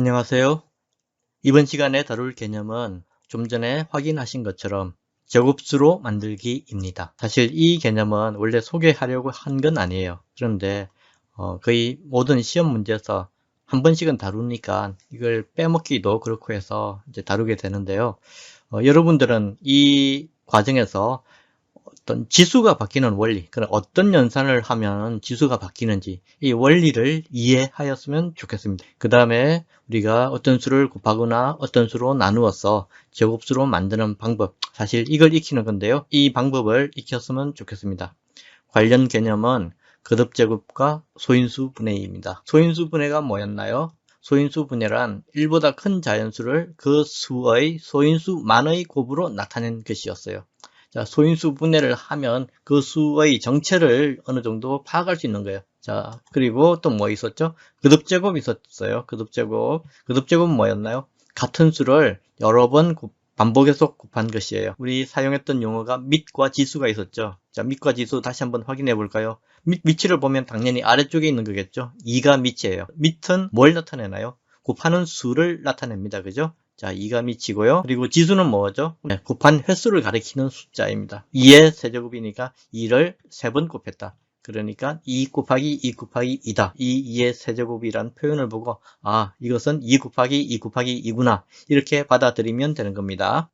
안녕하세요. 이번 시간에 다룰 개념은 좀 전에 확인하신 것처럼 제곱수로 만들기입니다. 사실 이 개념은 원래 소개하려고 한 건 아니에요. 그런데 어, 거의 모든 시험 문제에서 한 번씩은 다루니까 이걸 빼먹기도 그렇고 해서 이제 다루게 되는데요. 어, 여러분들은 이 과정에서 어떤 지수가 바뀌는 원리, 그런 어떤 연산을 하면 지수가 바뀌는지 이 원리를 이해하였으면 좋겠습니다. 그 다음에 우리가 어떤 수를 곱하거나 어떤 수로 나누어서 제곱수로 만드는 방법, 사실 이걸 익히는 건데요. 이 방법을 익혔으면 좋겠습니다. 관련 개념은 거듭제곱과 소인수 분해입니다. 소인수 분해가 뭐였나요? 소인수 분해란 1보다 큰 자연수를 그 수의 소인수만의 곱으로 나타낸 것이었어요. 자, 소인수 분해를 하면 그 수의 정체를 어느 정도 파악할 수 있는 거예요. 자, 그리고 또 뭐 있었죠? 거듭제곱 있었어요. 거듭제곱. 거듭제곱은 뭐였나요? 같은 수를 여러 번 반복해서 곱한 것이에요. 우리 사용했던 용어가 밑과 지수가 있었죠. 자, 밑과 지수 다시 한번 확인해 볼까요? 밑 위치를 보면 당연히 아래쪽에 있는 거겠죠. 2가 밑이에요. 밑은 뭘 나타내나요? 곱하는 수를 나타냅니다. 그죠? 자, 2가 미치고요. 그리고 지수는 뭐죠? 네, 곱한 횟수를 가리키는 숫자입니다. 2의 세제곱이니까 2를 3번 곱했다. 그러니까 2 곱하기 2 곱하기 2다. 이 2의 세제곱이란 표현을 보고 아 이것은 2 곱하기 2 곱하기 2구나 이렇게 받아들이면 되는 겁니다.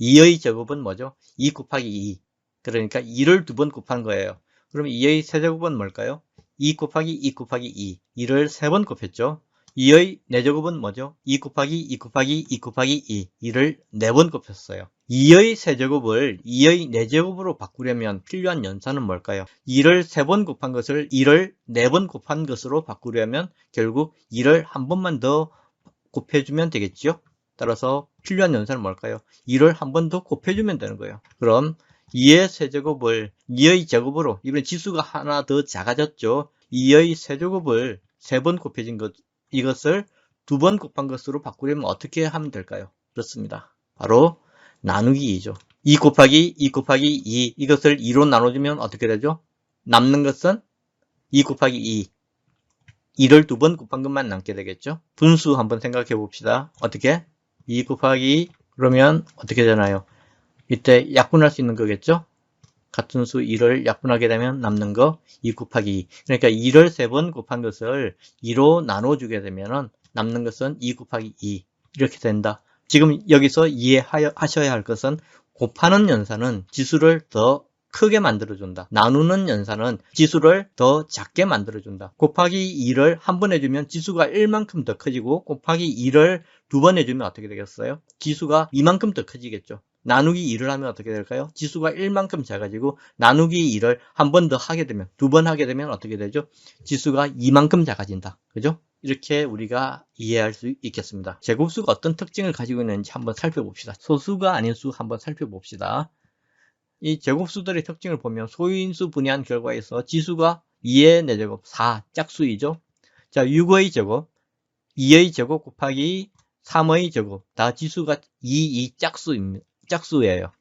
2의 제곱은 뭐죠? 2 곱하기 2 그러니까 2를 두 번 곱한 거예요. 그럼 2의 세제곱은 뭘까요? 2 곱하기 2 곱하기 2 2를 세 번 곱했죠. 2의 4제곱은 뭐죠? 2 곱하기 2 곱하기 2 곱하기 2 2를 4번 곱했어요. 2의 세제곱을 2의 4제곱으로 바꾸려면 필요한 연산은 뭘까요? 2를 3번 곱한 것을 2를 4번 곱한 것으로 바꾸려면 결국 2를 한 번만 더 곱해주면 되겠죠? 따라서 필요한 연산은 뭘까요? 2를 한 번 더 곱해주면 되는 거예요. 그럼 2의 세제곱을 2의 제곱으로 이번에 지수가 하나 더 작아졌죠? 2의 세제곱을 3번 곱해진 것 이것을 두 번 곱한 것으로 바꾸려면 어떻게 하면 될까요? 그렇습니다. 바로 나누기 2죠. 2 곱하기 2 곱하기 2 이것을 2로 나눠주면 어떻게 되죠? 남는 것은 2 곱하기 2 2를 두 번 곱한 것만 남게 되겠죠? 분수 한번 생각해 봅시다. 어떻게? 2 곱하기 그러면 어떻게 되나요? 이때 약분할 수 있는 거겠죠? 같은 수 2를 약분하게 되면 남는 거 2 곱하기 2. 그러니까 2를 3번 곱한 것을 2로 나눠주게 되면 남는 것은 2 곱하기 2 이렇게 된다. 지금 여기서 이해하셔야 할 것은 곱하는 연산은 지수를 더 크게 만들어준다. 나누는 연산은 지수를 더 작게 만들어준다. 곱하기 2를 한 번 해주면 지수가 1만큼 더 커지고 곱하기 2를 두 번 해주면 어떻게 되겠어요? 지수가 2만큼 더 커지겠죠. 나누기 2를 하면 어떻게 될까요? 지수가 1만큼 작아지고 나누기 2를 한 번 더 하게 되면 두 번 하게 되면 어떻게 되죠? 지수가 2만큼 작아진다. 그죠? 이렇게 우리가 이해할 수 있겠습니다. 제곱수가 어떤 특징을 가지고 있는지 한번 살펴봅시다. 소수가 아닌 수 한번 살펴봅시다. 이 제곱수들의 특징을 보면 소인수 분해한 결과에서 지수가 2의 4제곱 4 짝수이죠. 자 6의 제곱 2의 제곱 곱하기 3의 제곱 다 지수가 2, 2 짝수입니다. 짝수예요.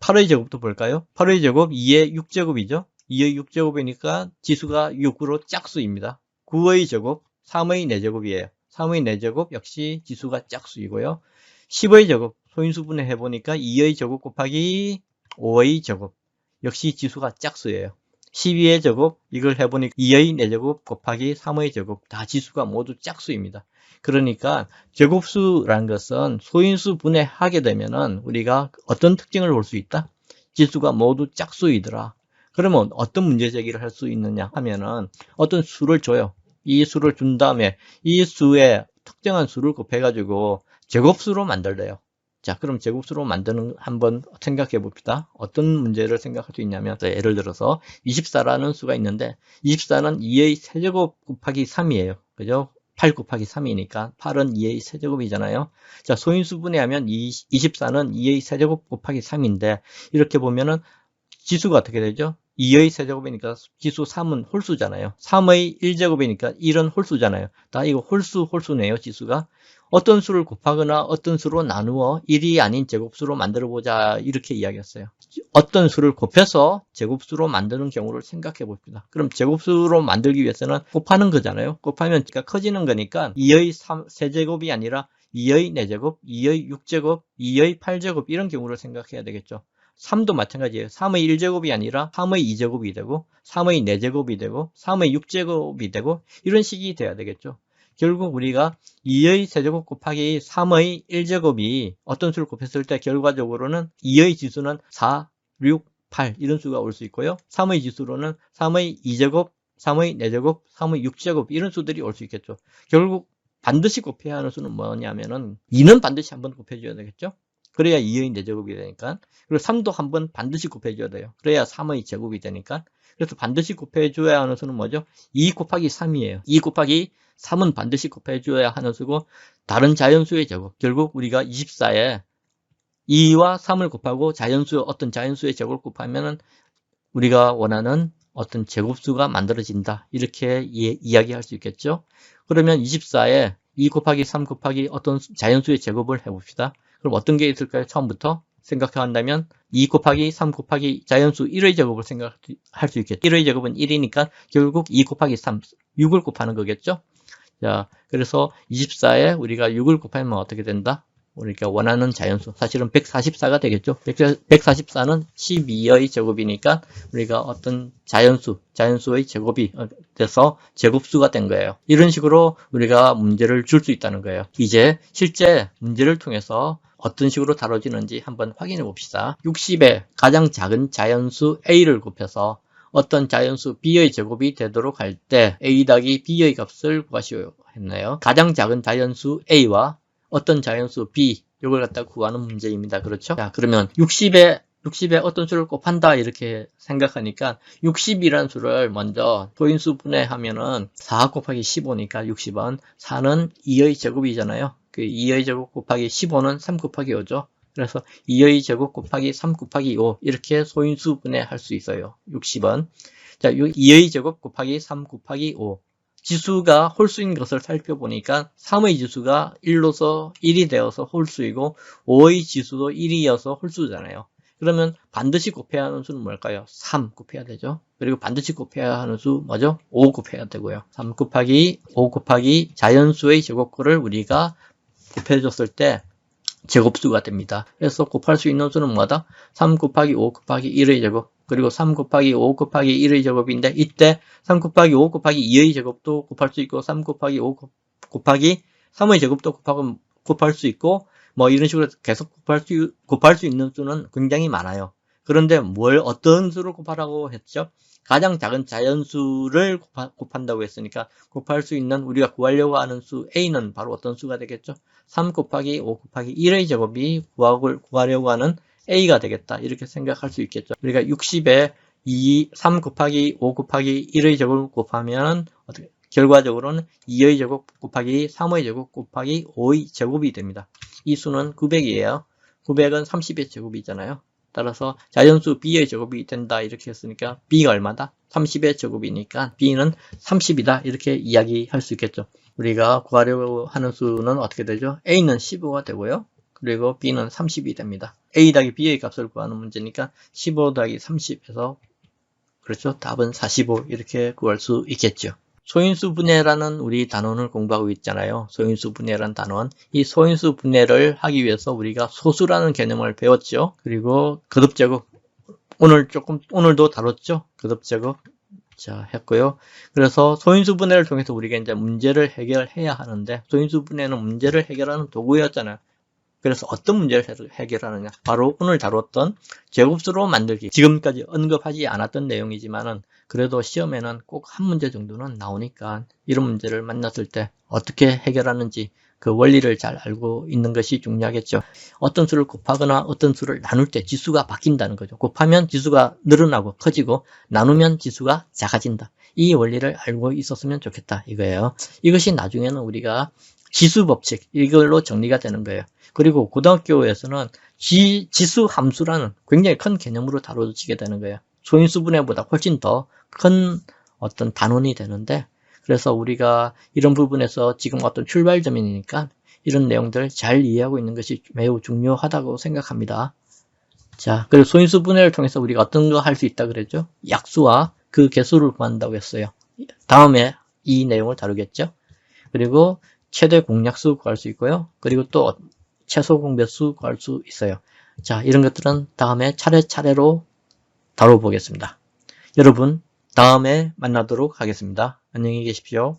8의 제곱도 볼까요? 8의 제곱 2의 6제곱이죠. 2의 6제곱이니까 지수가 6으로 짝수입니다. 9의 제곱 3의 4제곱이에요. 3의 4제곱 역시 지수가 짝수이고요. 10의 제곱 소인수분해 해보니까 2의 제곱 곱하기 5의 제곱 역시 지수가 짝수예요. 12의 제곱 이걸 해보니까 2의 4제곱 곱하기 3의 제곱 다 지수가 모두 짝수입니다. 그러니까 제곱수라는 것은 소인수 분해하게 되면은 우리가 어떤 특징을 볼 수 있다? 지수가 모두 짝수이더라. 그러면 어떤 문제 제기를 할 수 있느냐 하면은 어떤 수를 줘요. 이 수를 준 다음에 이 수에 특정한 수를 곱해가지고 제곱수로 만들래요. 자, 그럼 제곱수로 만드는 한번 생각해 봅시다. 어떤 문제를 생각할 수 있냐면, 예를 들어서 24라는 수가 있는데, 24는 2의 세제곱 곱하기 3이에요. 그죠? 8 곱하기 3이니까 8은 2의 세제곱이잖아요. 자, 소인수 분해 하면 24는 2의 세제곱 곱하기 3인데 이렇게 보면은 지수가 어떻게 되죠? 2의 세제곱이니까 지수 3은 홀수잖아요. 3의 1제곱이니까 1은 홀수잖아요. 다 이거 홀수 홀수네요, 지수가. 어떤 수를 곱하거나 어떤 수로 나누어 1이 아닌 제곱수로 만들어 보자 이렇게 이야기했어요. 어떤 수를 곱해서 제곱수로 만드는 경우를 생각해 봅시다. 그럼 제곱수로 만들기 위해서는 곱하는 거잖아요. 곱하면 가 커지는 거니까 2의 3, 세제곱이 아니라 2의 4제곱, 2의 6제곱, 2의 8제곱 이런 경우를 생각해야 되겠죠. 3도 마찬가지예요. 3의 1제곱이 아니라 3의 2제곱이 되고 3의 4제곱이 되고 3의 6제곱이 되고 이런 식이 돼야 되겠죠. 결국 우리가 2의 세제곱 곱하기 3의 1제곱이 어떤 수를 곱했을 때 결과적으로는 2의 지수는 4, 6, 8 이런 수가 올 수 있고요. 3의 지수로는 3의 2제곱, 3의 4제곱, 3의 6제곱 이런 수들이 올 수 있겠죠. 결국 반드시 곱해야 하는 수는 뭐냐면은 2는 반드시 한번 곱해줘야 되겠죠. 그래야 2의 4제곱이 되니까. 그리고 3도 한번 반드시 곱해줘야 돼요. 그래야 3의 제곱이 되니까. 그래서 반드시 곱해줘야 하는 수는 뭐죠? 2 곱하기 3이에요. 2 곱하기 3은 반드시 곱해줘야 하는 수고 다른 자연수의 제곱. 결국 우리가 24에 2와 3을 곱하고 자연수 어떤 자연수의 제곱을 곱하면은 우리가 원하는 어떤 제곱수가 만들어진다. 이렇게 이, 이야기할 수 있겠죠. 그러면 24에 2 곱하기 3 곱하기 어떤 자연수의 제곱을 해봅시다. 그럼 어떤 게 있을까요? 처음부터 생각한다면 2 곱하기 3 곱하기 자연수 1의 제곱을 생각할 수 있겠죠. 1의 제곱은 1이니까 결국 2 곱하기 3, 6을 곱하는 거겠죠. 자, 그래서 24에 우리가 6을 곱하면 어떻게 된다? 우리가 원하는 자연수 사실은 144가 되겠죠. 144는 12의 제곱이니까 우리가 어떤 자연수, 자연수의 제곱이 돼서 제곱수가 된 거예요. 이런 식으로 우리가 문제를 줄 수 있다는 거예요. 이제 실제 문제를 통해서 어떤 식으로 다뤄지는지 한번 확인해 봅시다. 60에 가장 작은 자연수 A를 곱해서 어떤 자연수 B의 제곱이 되도록 할 때 A 닭이 B의 값을 구하시오 했나요? 가장 작은 자연수 A와 어떤 자연수 B 이걸 갖다 구하는 문제입니다. 그렇죠? 자, 그러면 60에 60에 어떤 수를 곱한다 이렇게 생각하니까 60이라는 수를 먼저 소인수 분해하면은 4 곱하기 15니까 60은 4는 2의 제곱이잖아요. 그 2의 제곱 곱하기 15는 3 곱하기 5죠. 그래서 2의 제곱 곱하기 3 곱하기 5 이렇게 소인수 분해할 수 있어요. 60은 자, 2의 제곱 곱하기 3 곱하기 5 지수가 홀수인 것을 살펴보니까 3의 지수가 1로서 1이 되어서 홀수이고 5의 지수도 1이어서 홀수잖아요. 그러면 반드시 곱해야 하는 수는 뭘까요? 3 곱해야 되죠. 그리고 반드시 곱해야 하는 수 뭐죠? 5 곱해야 되고요. 3 곱하기 5 곱하기 자연수의 제곱꼴을 우리가 곱해줬을 때 제곱수가 됩니다. 그래서 곱할 수 있는 수는 뭐다? 3 곱하기 5 곱하기 1의 제곱 그리고 3 곱하기 5 곱하기 1의 제곱인데 이때 3 곱하기 5 곱하기 2의 제곱도 곱할 수 있고 3 곱하기 5 곱하기 3의 제곱도 곱하고 곱할 수 있고 뭐 이런 식으로 계속 곱할 수, 곱할 수 있는 수는 굉장히 많아요. 그런데 뭘 어떤 수를 곱하라고 했죠? 가장 작은 자연수를 곱하, 한다고 했으니까 곱할 수 있는 우리가 구하려고 하는 수 A는 바로 어떤 수가 되겠죠? 3 곱하기 5 곱하기 1의 제곱이 구하려고 하는 A가 되겠다. 이렇게 생각할 수 있겠죠. 우리가 60에 2, 3 곱하기 5 곱하기 1의 제곱을 곱하면 어떻게 결과적으로는 2의 제곱 곱하기 3의 제곱 곱하기 5의 제곱이 됩니다. 이 수는 900이에요. 900은 30의 제곱이잖아요. 따라서 자연수 B의 제곱이 된다 이렇게 했으니까 B가 얼마다? 30의 제곱이니까 B는 30이다 이렇게 이야기할 수 있겠죠. 우리가 구하려고 하는 수는 어떻게 되죠? A는 15가 되고요. 그리고 B는 30이 됩니다. A 더하기 B의 값을 구하는 문제니까 15 더하기 30에서 그렇죠. 답은 45 이렇게 구할 수 있겠죠. 소인수 분해라는 우리 단원을 공부하고 있잖아요. 소인수 분해라는 단원. 이 소인수 분해를 하기 위해서 우리가 소수라는 개념을 배웠죠. 그리고 거듭 제곱. 오늘 조금 오늘도 다뤘죠. 거듭 제곱. 자, 했고요. 그래서 소인수 분해를 통해서 우리가 이제 문제를 해결해야 하는데 소인수 분해는 문제를 해결하는 도구였잖아요. 그래서 어떤 문제를 해결하느냐? 바로 오늘 다뤘던 제곱수로 만들기. 지금까지 언급하지 않았던 내용이지만은 그래도 시험에는 꼭 한 문제 정도는 나오니까 이런 문제를 만났을 때 어떻게 해결하는지 그 원리를 잘 알고 있는 것이 중요하겠죠. 어떤 수를 곱하거나 어떤 수를 나눌 때 지수가 바뀐다는 거죠. 곱하면 지수가 늘어나고 커지고 나누면 지수가 작아진다. 이 원리를 알고 있었으면 좋겠다 이거예요. 이것이 나중에는 우리가 지수 법칙 이걸로 정리가 되는 거예요. 그리고 고등학교에서는 지, 지수 함수라는 굉장히 큰 개념으로 다뤄지게 되는 거예요. 소인수 분해보다 훨씬 더 큰 어떤 단원이 되는데 그래서 우리가 이런 부분에서 지금 어떤 출발점이니까 이런 내용들 잘 이해하고 있는 것이 매우 중요하다고 생각합니다. 자, 그리고 소인수 분해를 통해서 우리가 어떤 거 할 수 있다 그랬죠? 약수와 그 개수를 구한다고 했어요. 다음에 이 내용을 다루겠죠? 그리고 최대 공약수 구할 수 있고요. 그리고 또 최소 공배수 구할 수 있어요. 자, 이런 것들은 다음에 차례차례로 다뤄보겠습니다. 여러분, 다음에 만나도록 하겠습니다. 안녕히 계십시오.